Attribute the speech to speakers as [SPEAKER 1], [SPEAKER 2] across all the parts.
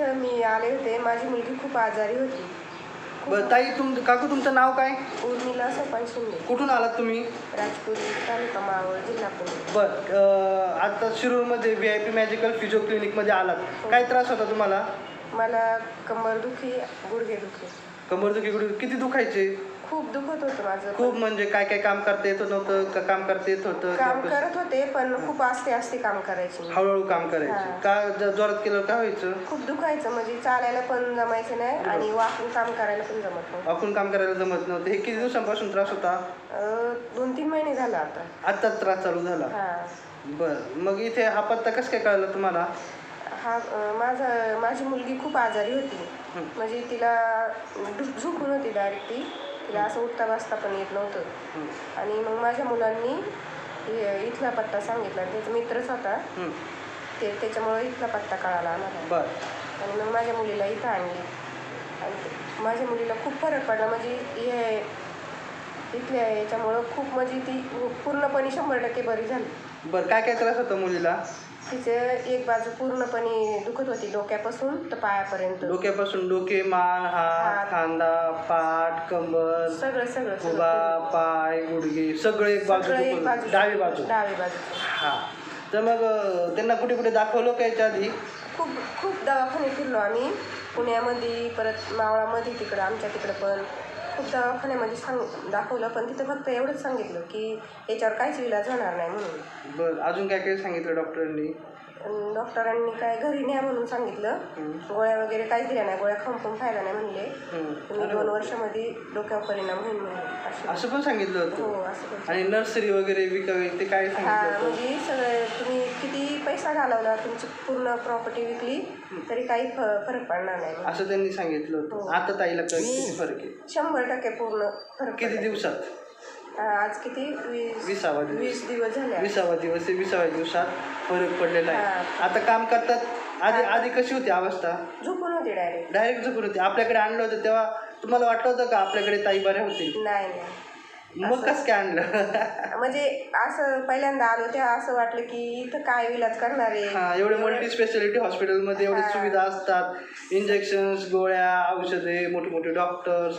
[SPEAKER 1] इथं मी आले होते. माझी मुलगी खूप आजारी होती.
[SPEAKER 2] बरं ताई तुम काकू तुमचं नाव काय?
[SPEAKER 1] उर्मिला सोपान शिंदे.
[SPEAKER 2] कुठून आलात तुम्ही?
[SPEAKER 1] राजपुरी तालुका मावळ जिल्हा पुणे.
[SPEAKER 2] बरं आता शिरूरमध्ये V I P magical physio क्लिनिकमध्ये आलात. काय त्रास होता तुम्हाला?
[SPEAKER 1] मला कंबर दुखी गुडघे दुखी
[SPEAKER 2] कंबर दुखी किती दुखायचे?
[SPEAKER 1] खूप दुखत होतं माझं
[SPEAKER 2] खूप म्हणजे काय काय काम करता येत नव्हतं का काम करता येत होतं?
[SPEAKER 1] काम करत होते पण खूप आस्ते आस्ते काम करायचे मी.
[SPEAKER 2] हळूहळू काम करायचे. का ज- जोरात केलं काय व्हायचं?
[SPEAKER 1] खूप दुखायचं म्हणजे चालायला पण जमायचं नाही आणि वाकून काम करायला पण जमत नव्हतं.
[SPEAKER 2] आपण काम करायला जमत नव्हतं. हे किती दिवसांपासून त्रास होता?
[SPEAKER 1] अं, दोन तीन महिने झाला आता.
[SPEAKER 2] आत्ताच त्रास चालू झाला.
[SPEAKER 1] हा.
[SPEAKER 2] बरं. मग इथे हा पत्ता कसं काय कळलं तुम्हाला?
[SPEAKER 1] हा अं, माझा माझी मुलगी खूप आजारी होती. म्हणजे तिला झु- झोपून होती डायरेक्ट ती तिला असं उठता बसता पण येत नव्हतं. आणि मग माझ्या मुलांनी इथला पत्ता सांगितला. त्याचा मित्रच होता. ते त्याच्यामुळे इथला पत्ता कळाला आम्हाला.
[SPEAKER 2] बरं.
[SPEAKER 1] आणि मग माझ्या मुलीला इथं आणली. आणि माझ्या मुलीला खूप फरक पडला. म्हणजे हे इथल्या याच्यामुळं खूप म्हणजे ती पूर्णपणे शंभर टक्के बरी झाली.
[SPEAKER 2] बरं काय काय त्रास होता मुलीला?
[SPEAKER 1] तिचं एक बाजू पूर्णपणे दुखत होती डोक्यापासून तर पायापर्यंत.
[SPEAKER 2] डोक्यापासून डोके मान हात. खांदा पाठ कंबर
[SPEAKER 1] सगळं सगळं
[SPEAKER 2] उभा पाय गुडघे सगळे एक बाजू
[SPEAKER 1] सगळं एक बाजू.
[SPEAKER 2] डावी बाजू.
[SPEAKER 1] डावी बाजू.
[SPEAKER 2] हा. तर मग अं, त्यांना कुठे कुठे दाखवलं का याच्या आधी?
[SPEAKER 1] खूप खूप दवाखाने फिरलो आम्ही. पुण्यामध्ये परत मावळामध्ये तिकडं आमच्या तिकडं पण. खूप दवाखान्यामध्ये सांग दाखवलं पण तिथं फक्त एवढंच सांगितलं की याच्यावर काहीच इलाज होणार नाही म्हणून.
[SPEAKER 2] बरं अजून काय काय सांगितलं डॉक्टरांनी?
[SPEAKER 1] डॉक्टरांनी काय घरी न्या म्हणून सांगितलं.
[SPEAKER 2] हं.
[SPEAKER 1] गोळ्या वगैरे काहीच दिल्या नाही. गोळ्या खाऊन पण फायदा नाही म्हणले.
[SPEAKER 2] हं.
[SPEAKER 1] तुम्ही दोन वर्षामध्ये डोक्यावर परिणाम होईल म्हणून असे
[SPEAKER 2] असं पण सांगितलं
[SPEAKER 1] हो
[SPEAKER 2] होतं
[SPEAKER 1] असं पण
[SPEAKER 2] आणि नर्सरी वगैरे विकावी ते काय
[SPEAKER 1] हा
[SPEAKER 2] सांगितलं होतं?
[SPEAKER 1] म्हणजे सगळं तुम्ही किती पैसा घालवला तुमची पूर्ण प्रॉपर्टी विकली तरी काही फ- फरक पडणार नाही
[SPEAKER 2] असं त्यांनी सांगितलं
[SPEAKER 1] हो.
[SPEAKER 2] होतं आता ताईला कळ किती फरक आहे?
[SPEAKER 1] शंभर टक्के पूर्ण फरक
[SPEAKER 2] किती. दिवसात?
[SPEAKER 1] हा, आज किती? वीस
[SPEAKER 2] विसावा दिवस.
[SPEAKER 1] वीस दिवस झाले.
[SPEAKER 2] विसावा दिवस आहे विसाव्या दिवसात फरक पडलेला आहे. आता काम करतात. आधी आधी कशी होती अवस्था?
[SPEAKER 1] झोपून होती डायरेक्ट
[SPEAKER 2] डायरेक्ट झोपून होती. आपल्याकडे आणलं होतं तेव्हा तुम्हाला वाटलं होतं का आपल्याकडे ताई बऱ्या होतील?
[SPEAKER 1] नाही नाही.
[SPEAKER 2] मग कसं काय आणलं?
[SPEAKER 1] म्हणजे असं पहिल्यांदा आलो तेव्हा असं वाटलं की इथं काय इलाज करणार आहे?
[SPEAKER 2] हा एवढे मल्टी स्पेशालिटी हॉस्पिटलमध्ये एवढी. सुविधा असतात. इंजेक्शन्स गोळ्या औषधे मोठे मोठे डॉक्टर्स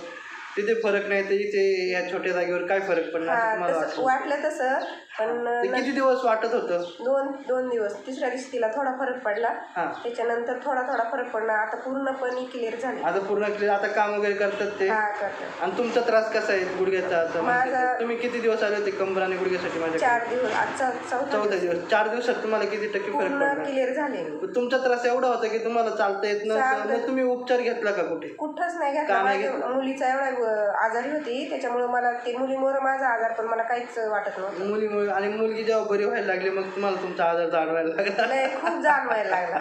[SPEAKER 2] तिथे फरक नाही तर इथे या छोट्या जागेवर काय फरक पडणार असं तुम्हाला वाटलं
[SPEAKER 1] तसं. पण
[SPEAKER 2] ते किती दिवस वाटत होतं?
[SPEAKER 1] दोन दोन दिवस. तिसऱ्या दिवशी तिला थोडा फरक पडला.
[SPEAKER 2] हा.
[SPEAKER 1] त्याच्यानंतर थोडा थोडा फरक पडला. आता पूर्णपणे क्लिअर झाली.
[SPEAKER 2] आता पूर्ण clear, आता काम वगैरे करतात ते?
[SPEAKER 1] हा करतात.
[SPEAKER 2] आणि तुमचा त्रास कसा आहे गुडघ्याचा? आता म्हणजे तुम्ही किती दिवस आले होते कंबर आणि गुडघ्यासाठी माझ्या
[SPEAKER 1] चार दिवस आजचा चौथा
[SPEAKER 2] चौथा दिवस. चार दिवसात तुम्हाला किती टक्के फरक
[SPEAKER 1] पूर्ण
[SPEAKER 2] पडला?
[SPEAKER 1] क्लिअर झाले मी.
[SPEAKER 2] तुमचा त्रास एवढा होता की तुम्हाला चालता येत नव्हतं?
[SPEAKER 1] चालता-
[SPEAKER 2] मग तुम्ही उपचार घेतला का कुठे?
[SPEAKER 1] कुठंच नाही
[SPEAKER 2] का
[SPEAKER 1] घेतला.
[SPEAKER 2] नाही
[SPEAKER 1] माझ्या मुलीचा एवढा अ, आजारी होती. त्याच्यामुळे मला ते मुलीमुळे माझा आजार पण मला काहीच वाटत नव्हतं.
[SPEAKER 2] मुलीमुळे आणि मुलगी जेव्हा बरी व्हायला लागली मग तुम्हाला तुमचा आजार जाणवायला लागला.
[SPEAKER 1] खूप जाणवायला लागला.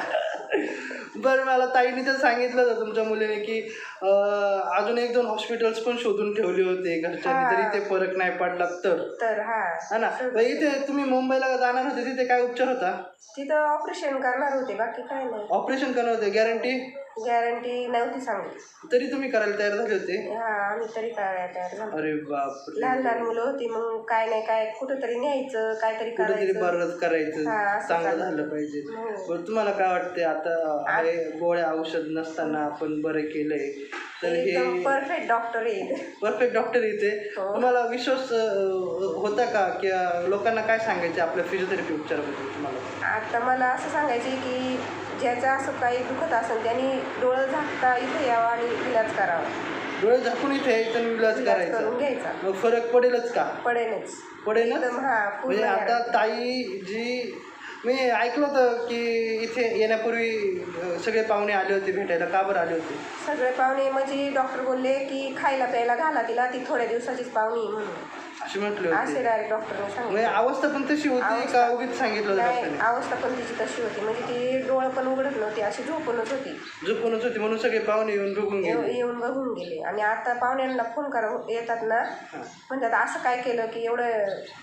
[SPEAKER 2] बरं मला ताईने तर सांगितलं होतं तुमच्या मुलीने की अजून एक दोन हॉस्पिटल्स पण शोधून ठेवले होते घरच्यांनी. तरी ते फरक नाही पडला तर.
[SPEAKER 1] तर हा.
[SPEAKER 2] ना? इथे तुम्ही मुंबईला जाणार होते तिथे काय उपचार होता?
[SPEAKER 1] तिथं ऑपरेशन करणार होते बाकी काय नाही.
[SPEAKER 2] ऑपरेशन करणार होते गॅरंटी
[SPEAKER 1] गॅरंटी नव्हती सांगितली
[SPEAKER 2] तरी तुम्ही करायला तयार झाले होते?
[SPEAKER 1] हा आम्ही तरी काय तयार झालो.
[SPEAKER 2] अरे बाप
[SPEAKER 1] लहान लहान मुलं होती मग काय नाही काय कुठंतरी न्यायचं काहीतरी
[SPEAKER 2] कुठेतरी
[SPEAKER 1] करायचं.
[SPEAKER 2] बरंच करायचं
[SPEAKER 1] हा, असं
[SPEAKER 2] चांगलं. झालं पाहिजे.
[SPEAKER 1] हो.
[SPEAKER 2] बरं तुम्हाला काय वाटते आता हे गोळ्या औषध नसताना आपण बरं केलंय तर
[SPEAKER 1] एकदम
[SPEAKER 2] हे
[SPEAKER 1] परफेक्ट डॉक्टर येईल
[SPEAKER 2] परफेक्ट डॉक्टर इथे.
[SPEAKER 1] हो.
[SPEAKER 2] तुम्हाला विश्वास अं, होता का? किंवा लोकांना काय सांगायचे आपल्या फिजिओथेरपी उपचाराबद्दल तुम्हाला?
[SPEAKER 1] आता मला असं सांगायचे की ज्याचं असं काही दुखत असेल त्यांनी डोळं झाकता इथे यावं आणि इलाज करावा.
[SPEAKER 2] डोळे झाकून इथे यायचं आणि इलाज करायचा.
[SPEAKER 1] करून घ्यायचा.
[SPEAKER 2] मग फरक पडेलच का?
[SPEAKER 1] पडेलच.
[SPEAKER 2] पडेल
[SPEAKER 1] एकदम हा पूर्ण
[SPEAKER 2] म्हणजे आता. ताई जी मी ऐकलं होतं की इथे येण्यापूर्वी अं, सगळे पाहुणे आले होते भेटायला. का बरं आले होते?
[SPEAKER 1] सगळे पाहुणे म्हणजे डॉक्टर बोलले की खायला प्यायला घाला तिला ती थोड्या दिवसाचीच पाहुणी आहे म्हणून.
[SPEAKER 2] असे म्हटले
[SPEAKER 1] असे
[SPEAKER 2] होते
[SPEAKER 1] डायरेक्ट डॉक्टरने
[SPEAKER 2] म्हणजे
[SPEAKER 1] सांगितलं
[SPEAKER 2] अवस्था पण तशी होती का उगीच सांगितलं होतं
[SPEAKER 1] नाही
[SPEAKER 2] डॉक्टरने
[SPEAKER 1] अवस्था पण तिची तशी होती. म्हणजे ती डोळं पण उघडत नव्हती अशी झोपूनच होती.
[SPEAKER 2] झोपूनच होती म्हणून सगळे पाहुणे येऊन बघून
[SPEAKER 1] येऊ-
[SPEAKER 2] गेले.
[SPEAKER 1] येऊन बघून गेले. आणि आता पाहुण्यांना फोन करा येतात ना. म्हणतात असं काय केलं की एवढं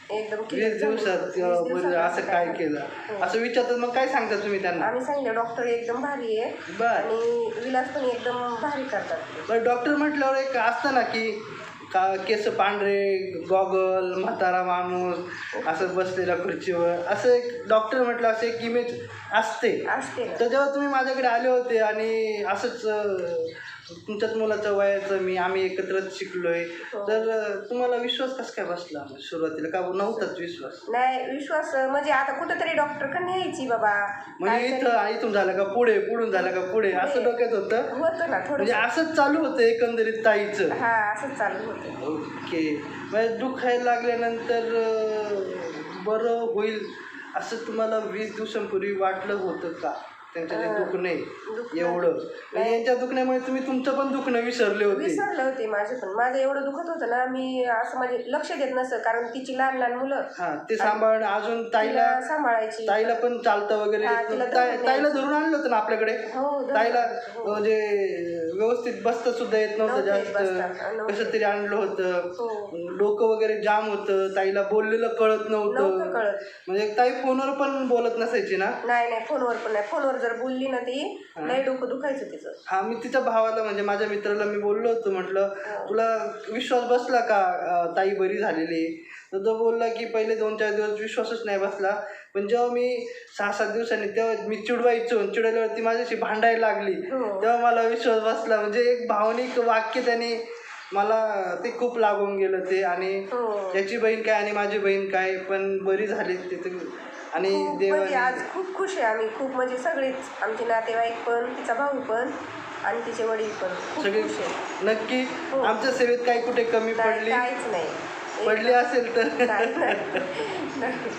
[SPEAKER 1] एकदम
[SPEAKER 2] वीस
[SPEAKER 1] झालं.
[SPEAKER 2] दिवसात
[SPEAKER 1] वीस
[SPEAKER 2] असं काय केलं. असं विचारतात मग काय सांगता तुम्ही त्यांना?
[SPEAKER 1] आम्ही सांगितलं डॉक्टर एकदम भारी आहे.
[SPEAKER 2] बर.
[SPEAKER 1] आणि विलास पण एकदम भारी करतात.
[SPEAKER 2] बरं डॉक्टर म्हटल्यावर एक असतं ना की का केस पांढरे गॉगल म्हातारा माणूस असं बसलेला खुर्चीवर. असं एक डॉक्टर म्हटलं असं एक इमेज असते.
[SPEAKER 1] असते.
[SPEAKER 2] तर जेव्हा तुम्ही माझ्याकडे आले होते आणि असंच तुमच्याच मुलाचं वयाचं मी आम्ही एकत्रच शिकलोय.
[SPEAKER 1] हो.
[SPEAKER 2] तर तुम्हाला विश्वास कसं काय बसला सुरुवातीला? का नव्हताच विश्वास?
[SPEAKER 1] नाही विश्वास म्हणजे आता कुठंतरी डॉक्टरकडे न्यायची बाबा.
[SPEAKER 2] म्हणजे इथं इथून झालं का पुढे पुढून झालं का पुढे? असं डोक्यात होतं?
[SPEAKER 1] होतं ना थोडं
[SPEAKER 2] म्हणजे असंच चालू होतं एकंदरीत ताईचं?
[SPEAKER 1] हा असंच चालू होतं.
[SPEAKER 2] ओके. म्हणजे दुखायला लागल्यानंतर बरं होईल असं तुम्हाला वीस दिवसांपूर्वी वाटलं होतं का? त्यांचं जे दुखणं एवढं. म्हणजे यांच्या दुखण्यामुळे तुम्ही तुमचं पण दुखणं विसरले होते.
[SPEAKER 1] विसरले होते माझे पण. माझं एवढं दुखत होतं ना मी असं म्हणजे लक्ष देत नसतं कारण तिची लहान लहान मुलं.
[SPEAKER 2] हा ते सांभाळणं अजून ताईला
[SPEAKER 1] तिला सांभाळायची.
[SPEAKER 2] ताईला पण चालतं वगैरे.
[SPEAKER 1] हा,
[SPEAKER 2] येत
[SPEAKER 1] तिला
[SPEAKER 2] नव्हतं. ताई-
[SPEAKER 1] धरून
[SPEAKER 2] ताईला धरून आणलं होतं ना आपल्याकडे?
[SPEAKER 1] हो धरून
[SPEAKER 2] ताईला
[SPEAKER 1] हो.
[SPEAKER 2] म्हणजे व्यवस्थित बसता सुद्धा येत नव्हतं
[SPEAKER 1] नव्हतं येत बसता.
[SPEAKER 2] जास्त
[SPEAKER 1] नव्हतं.
[SPEAKER 2] कसं तरी आणलं होतं.
[SPEAKER 1] हो.
[SPEAKER 2] डोकं वगैरे जाम होतं. ताईला बोललेलं कळत
[SPEAKER 1] नव्हतं.
[SPEAKER 2] नव्हतं
[SPEAKER 1] कळत.
[SPEAKER 2] म्हणजे ताई फोनवर पण बोलत नसायची ना?
[SPEAKER 1] नाही नाही फोनवर पण नाही. फोनवर जर बोलली ना ती लय डोकं दुखायचं तिचं.
[SPEAKER 2] हा मी तिच्या भावाला म्हणजे माझ्या मित्राला मी बोललो होतो म्हटलं
[SPEAKER 1] हो.
[SPEAKER 2] तुला विश्वास बसला का अं, ताई बरी झालेली? आहे?" तर तो बोलला की पहिले दोन चार दिवस विश्वासच नाही बसला. पण जेव्हा मी सहा सात दिवसांनी तेव्हा मी चिडवायचो आणि चिडवल्यावरती माझ्याशी भांडायला लागली.
[SPEAKER 1] हो.
[SPEAKER 2] तेव्हा मला विश्वास बसला. म्हणजे एक भावनिक वाक्य त्याने मला ते खूप लागून गेलं ते. आणि
[SPEAKER 1] हो.
[SPEAKER 2] त्याची बहीण काय आणि माझी बहीण काय पण बरी झाली तिथे. आणि
[SPEAKER 1] खूप म्हणजे आज खूप खुश आहे आम्ही. खूप म्हणजे सगळेच आमचे नातेवाईक पण तिचा भाऊ पण आणि तिचे वडील पण. खूप
[SPEAKER 2] सगळे
[SPEAKER 1] खुश आहे.
[SPEAKER 2] नक्की
[SPEAKER 1] हो.
[SPEAKER 2] आमच्या सेवेत काही कुठे कमी
[SPEAKER 1] नाही
[SPEAKER 2] पडली?
[SPEAKER 1] काहीच नाही.
[SPEAKER 2] पडली असेल तर.
[SPEAKER 1] नाही, नाही. नाही.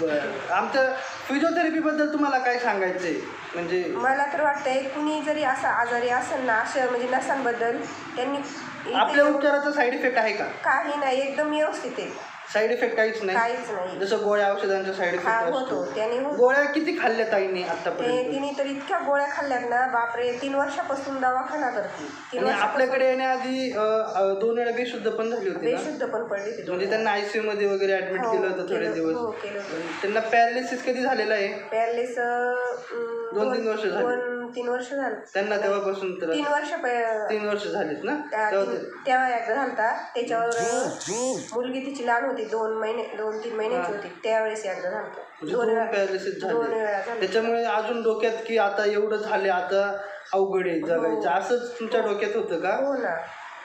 [SPEAKER 2] बरं. आमच्या फिजिओथेरपीबद्दल तुम्हाला काय सांगायचं आहे म्हणजे
[SPEAKER 1] मला तर वाटतंय कुणी जरी असं आजारी असेल ना असं म्हणजे नसांबद्दल त्यांनी इथे
[SPEAKER 2] आपल्या उपचाराचा साईड इफेक्ट आहे का?
[SPEAKER 1] काही नाही एकदम व्यवस्थित आहे.
[SPEAKER 2] साईड इफेक्ट काहीच नाही.
[SPEAKER 1] काहीच नाही.
[SPEAKER 2] जसं गोळ्या औषधांचा साईड
[SPEAKER 1] हा
[SPEAKER 2] इफेक्ट
[SPEAKER 1] होतो.
[SPEAKER 2] असतो
[SPEAKER 1] त्याने होतो
[SPEAKER 2] गोळ्या किती खाल्ल्या ताईने
[SPEAKER 1] ते
[SPEAKER 2] आतापर्यंत
[SPEAKER 1] तिने तर इतक्या गोळ्या खाल्ल्यात ना बापरे तीन वर्षापासून दवाखाना करते. तीन
[SPEAKER 2] आणि
[SPEAKER 1] वर्षापासून
[SPEAKER 2] आपल्याकडे येण्याआधी अं, अं, दोन वेळा बेशुद्ध पण झाली होती ना?
[SPEAKER 1] बेशुद्ध पण पडली ती
[SPEAKER 2] म्हणजे त्यांना आयसीयू मध्ये वगैरे ऍडमिट
[SPEAKER 1] हो,
[SPEAKER 2] केलं होतं थोडे
[SPEAKER 1] केलं-
[SPEAKER 2] दिवस.
[SPEAKER 1] हो, केलं.
[SPEAKER 2] त्यांना पॅरालिसिस कधी झालेला आहे?
[SPEAKER 1] पॅरलेस
[SPEAKER 2] दोन- तीन वर्ष झाली.
[SPEAKER 1] दोन तीन वर्ष झालं.
[SPEAKER 2] त्यांना तेव्हापासून तर
[SPEAKER 1] तीन वर्ष प-
[SPEAKER 2] तीन वर्ष झालीत ना?
[SPEAKER 1] त्या-
[SPEAKER 2] तेव्हा
[SPEAKER 1] तीन-
[SPEAKER 2] ते-
[SPEAKER 1] तेव्हा एकदा झालता त्याच्यावर मुलगी तिची लहान होती. दोन महिने दोन तीन महिन्याची होती. त्यावेळेस एकदा झालता
[SPEAKER 2] म्हणजे
[SPEAKER 1] दोन
[SPEAKER 2] दोन
[SPEAKER 1] वेळा
[SPEAKER 2] पॅरालिसिस
[SPEAKER 1] दोन
[SPEAKER 2] झाले
[SPEAKER 1] वेळा झालं
[SPEAKER 2] त्याच्यामुळे अजून डोक्यात की आता एवढं झाले आता अवघड आहे जगायचं. असंच तुमच्या डोक्यात होतं का?
[SPEAKER 1] हो ना.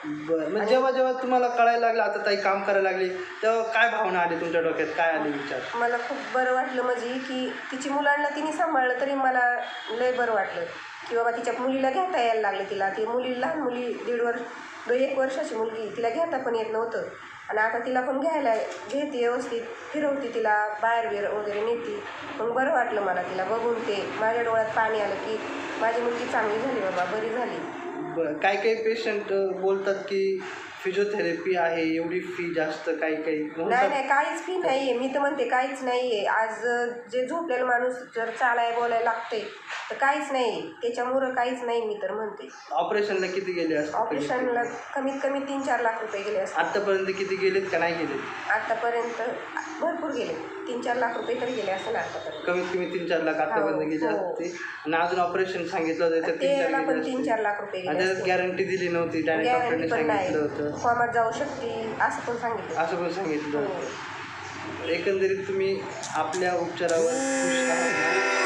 [SPEAKER 2] बरं मग जेव्हा जेव्हा तुम्हाला कळायला लागलं आता ताई काम करायला लागली तेव्हा काय भावना आली तुमच्या डोक्यात? काय आले विचार?
[SPEAKER 1] मला खूप बरं वाटलं म्हणजे की तिची मुलांना तिने सांभाळलं तरी मला लय बरं वाटलं. की बाबा तिच्या मुलीला घेता यायला लागलं तिला. ती मुली लहान मुली दीड वर्ष दो एक वर्षाची मुलगी तिला घेता पण येत नव्हतं. आणि आता तिला पण घ्यायला घेते व्यवस्थित फिरवते तिला बाहेर बिर वगैरे नेते. मग बरं वाटलं मला तिला बघून ते. माझ्या डोळ्यात पाणी आलं की माझी मुलगी चांगली झाली बाबा बरी झाली.
[SPEAKER 2] बरं काही काही पेशंट बोलतात की फिजिओथेरपी आहे एवढी फी जास्त काही काही.
[SPEAKER 1] नाही नाही काहीच फी नाही आहे मी तर म्हणते काहीच नाही आहे आज जे झोपलेला माणूस जर चालाय बोलायला लागते तर काहीच नाही आहे त्याच्यामुळं काहीच नाही मी तर म्हणते.
[SPEAKER 2] ऑपरेशनला किती गेले असतात
[SPEAKER 1] ऑपरेशनला कमीत कमी तीन चार लाख रुपये गेले असतात
[SPEAKER 2] आतापर्यंत किती गेलेत का नाही गेलेत?
[SPEAKER 1] आतापर्यंत भरपूर गेले तीन चार लाख रुपये तरी गेले असेल आतापर्यंत
[SPEAKER 2] कमीत कमी तीन चार लाख आतापर्यंत गेले
[SPEAKER 1] हो.
[SPEAKER 2] असते आणि अजून ऑपरेशन सांगितलं होतं त्याच्यात तीन
[SPEAKER 1] त्याला
[SPEAKER 2] चार
[SPEAKER 1] पण
[SPEAKER 2] गेले
[SPEAKER 1] तीन
[SPEAKER 2] असते
[SPEAKER 1] चार लाख रुपये गेले
[SPEAKER 2] त्याच्यात गॅरंटी दिली नव्हती डायरेक्ट डॉक्टरने
[SPEAKER 1] गॅरंटी पण नाही.
[SPEAKER 2] सांगितलं होतं.
[SPEAKER 1] куламар жалышып
[SPEAKER 2] и асып койсоң
[SPEAKER 1] кетет
[SPEAKER 2] асып койсоң кетет экендирип туми апля куп чарабы